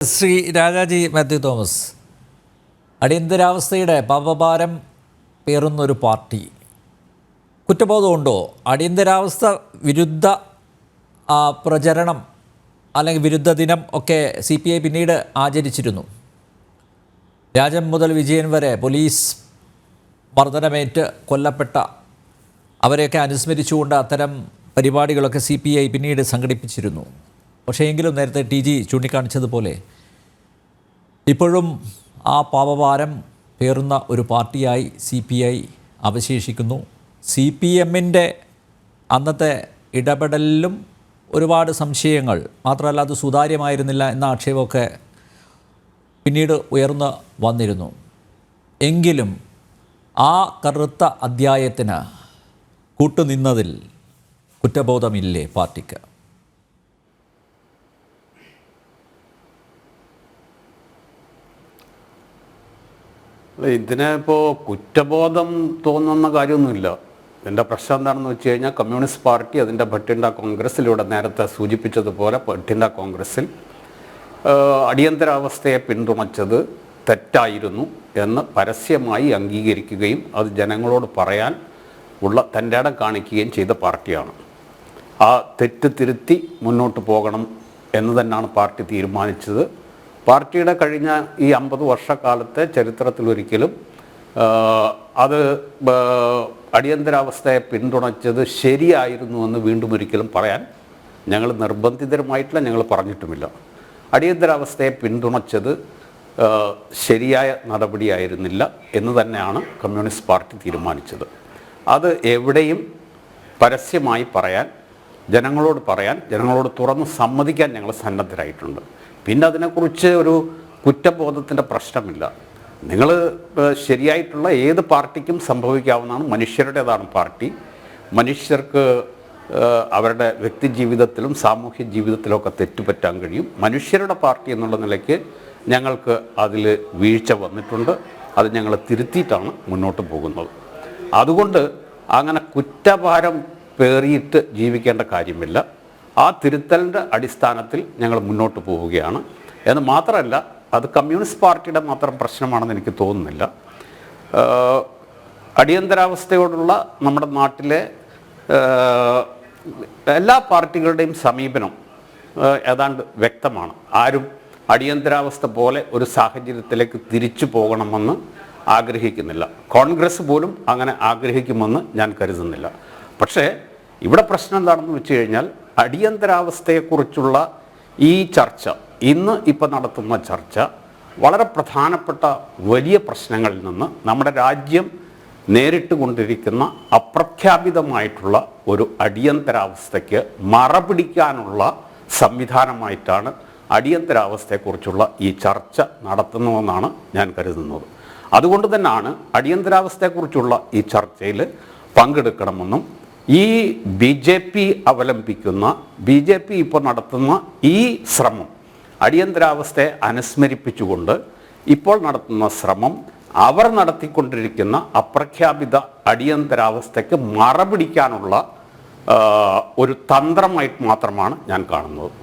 Shri Rajaji Mathew Thomas അടിയന്തരാവസ്ഥയുടെ പാപഭാരം പേറുന്നൊരു പാർട്ടി. കുറ്റബോധമുണ്ടോ? അടിയന്തരാവസ്ഥ വിരുദ്ധ പ്രചരണം അല്ലെങ്കിൽ വിരുദ്ധ ദിനം ഒക്കെ സി പി ഐ പിന്നീട് ആചരിച്ചിരുന്നു. രാജൻ മുതൽ വിജയൻ വരെ പോലീസ് മർദ്ദനമേറ്റ് കൊല്ലപ്പെട്ട അവരെയൊക്കെ അനുസ്മരിച്ചുകൊണ്ട് അത്തരം പരിപാടികളൊക്കെ സി പിന്നീട് സംഘടിപ്പിച്ചിരുന്നു. പക്ഷേ എങ്കിലും നേരത്തെ ടി ജി ചൂണ്ടിക്കാണിച്ചതുപോലെ ഇപ്പോഴും ആ പാപഭാരം പേറുന്ന ഒരു പാർട്ടിയായി സി പി ഐ അവശേഷിക്കുന്നു. സി പി എമ്മിന്റെ അന്നത്തെ ഇടപെടലിലും ഒരുപാട് സംശയങ്ങൾ. മാത്രമല്ല അത് സുതാര്യമായിരുന്നില്ല എന്ന ആക്ഷേപമൊക്കെ പിന്നീട് ഉയർന്നു വന്നിരുന്നു. എങ്കിലും ആ കറുത്ത അധ്യായത്തിന് കൂട്ടുനിന്നതിൽ കുറ്റബോധമില്ലേ പാർട്ടിക്ക്? ഇതിന് ഇപ്പോൾ കുറ്റബോധം തോന്നുന്ന കാര്യമൊന്നുമില്ല. എന്റെ പ്രശ്നം എന്താണെന്ന് വെച്ച് കഴിഞ്ഞാൽ കമ്മ്യൂണിസ്റ്റ് പാർട്ടി അതിന്റെ ഭട്ടിൻഡ കോൺഗ്രസ്സിലൂടെ നേരത്തെ സൂചിപ്പിച്ചതുപോലെ ഭട്ടിൻഡ കോൺഗ്രസ്സിൽ അടിയന്തരാവസ്ഥയെ പിന്തുണച്ചത് തെറ്റായിരുന്നു എന്ന് പരസ്യമായി അംഗീകരിക്കുകയും അത് ജനങ്ങളോട് പറയാൻ ഉള്ള തന്റെ ഇടം കാണിക്കുകയും ചെയ്ത പാർട്ടിയാണ്. ആ തെറ്റ് തിരുത്തി മുന്നോട്ട് പോകണം എന്ന് തന്നെയാണ് പാർട്ടി തീരുമാനിച്ചത്. പാർട്ടിയുടെ കഴിഞ്ഞ ഈ അമ്പത് വർഷക്കാലത്തെ ചരിത്രത്തിൽ ഒരിക്കലും അത് അടിയന്തരാവസ്ഥയെ പിന്തുണച്ചത് ശരിയായിരുന്നു എന്ന് വീണ്ടും ഒരിക്കലും പറയാൻ ഞങ്ങൾ നിർബന്ധിതരുമായിട്ടില്ല ഞങ്ങൾ പറഞ്ഞിട്ടുമില്ല. അടിയന്തരാവസ്ഥയെ പിന്തുണച്ചത് ശരിയായ നടപടിയായിരുന്നില്ല എന്ന് തന്നെയാണ് കമ്മ്യൂണിസ്റ്റ് പാർട്ടി തീരുമാനിച്ചത്. അത് എവിടെയും പരസ്യമായി പറയാൻ ജനങ്ങളോട് പറയാൻ ജനങ്ങളോട് തുറന്ന് സമ്മതിക്കാൻ ഞങ്ങൾ സന്നദ്ധരായിട്ടുണ്ട്. പിന്നെ അതിനെക്കുറിച്ച് ഒരു കുറ്റബോധത്തിന്റെ പ്രശ്നമില്ല. നിങ്ങൾ ശരിയായിട്ടുള്ള ഏത് പാർട്ടിക്കും സംഭവിക്കാവുന്നതാണ് മനുഷ്യരുടേതാണ് പാർട്ടി. മനുഷ്യർക്ക് അവരുടെ വ്യക്തി ജീവിതത്തിലും സാമൂഹ്യ ജീവിതത്തിലുമൊക്കെ തെറ്റുപറ്റാൻ കഴിയും. മനുഷ്യരുടെ പാർട്ടി എന്നുള്ള നിലയ്ക്ക് ഞങ്ങൾക്ക് അതിൽ വീഴ്ച വന്നിട്ടുണ്ട്. അത് ഞങ്ങൾ തിരുത്തിയിട്ടാണ് മുന്നോട്ട് പോകുന്നത്. അതുകൊണ്ട് അങ്ങനെ കുറ്റഭാരം പേറിയിട്ട് ജീവിക്കേണ്ട കാര്യമില്ല. ആ തിരുത്തലിന്റെ അടിസ്ഥാനത്തിൽ ഞങ്ങൾ മുന്നോട്ട് പോവുകയാണ്. എന്ന് മാത്രമല്ല അത് കമ്മ്യൂണിസ്റ്റ് പാർട്ടിയുടെ മാത്രം പ്രശ്നമാണെന്ന് എനിക്ക് തോന്നുന്നില്ല. അടിയന്തരാവസ്ഥയോടുള്ള നമ്മുടെ നാട്ടിലെ എല്ലാ പാർട്ടികളുടെയും സമീപനം ഏതാണ്ട് വ്യക്തമാണ്. ആരും അടിയന്തരാവസ്ഥ പോലെ ഒരു സാഹചര്യത്തിലേക്ക് തിരിച്ചു പോകണമെന്ന് ആഗ്രഹിക്കുന്നില്ല. കോൺഗ്രസ് പോലും അങ്ങനെ ആഗ്രഹിക്കുമെന്ന് ഞാൻ കരുതുന്നില്ല. പക്ഷേ ഇവിടെ പ്രശ്നം എന്താണെന്ന് വെച്ച് കഴിഞ്ഞാൽ അടിയന്തരാവസ്ഥയെക്കുറിച്ചുള്ള ഈ ചർച്ച ഇന്ന് ഇപ്പം നടത്തുന്ന ചർച്ച വളരെ പ്രധാനപ്പെട്ട വലിയ പ്രശ്നങ്ങളിൽ നിന്ന് നമ്മുടെ രാജ്യം നേരിട്ട് കൊണ്ടിരിക്കുന്ന അപ്രഖ്യാപിതമായിട്ടുള്ള ഒരു അടിയന്തരാവസ്ഥയ്ക്ക് മറപിടിക്കാനുള്ള സംവിധാനമായിട്ടാണ് അടിയന്തരാവസ്ഥയെക്കുറിച്ചുള്ള ഈ ചർച്ച നടത്തുന്നതെന്നാണ് ഞാൻ കരുതുന്നത്. അതുകൊണ്ട് തന്നെയാണ് അടിയന്തരാവസ്ഥയെക്കുറിച്ചുള്ള ഈ ചർച്ചയിൽ പങ്കെടുക്കണമെന്നും ഈ ബി ജെ പി അവലംബിക്കുന്ന ബി ജെ പി ഇപ്പോൾ നടത്തുന്ന ഈ ശ്രമം അടിയന്തരാവസ്ഥയെ അനുസ്മരിപ്പിച്ചുകൊണ്ട് ഇപ്പോൾ നടത്തുന്ന ശ്രമം അവർ നടത്തിക്കൊണ്ടിരിക്കുന്ന അപ്രഖ്യാപിത അടിയന്തരാവസ്ഥയ്ക്ക് മറപിടിക്കാനുള്ള ഒരു തന്ത്രമായിട്ട് മാത്രമാണ് ഞാൻ കാണുന്നത്.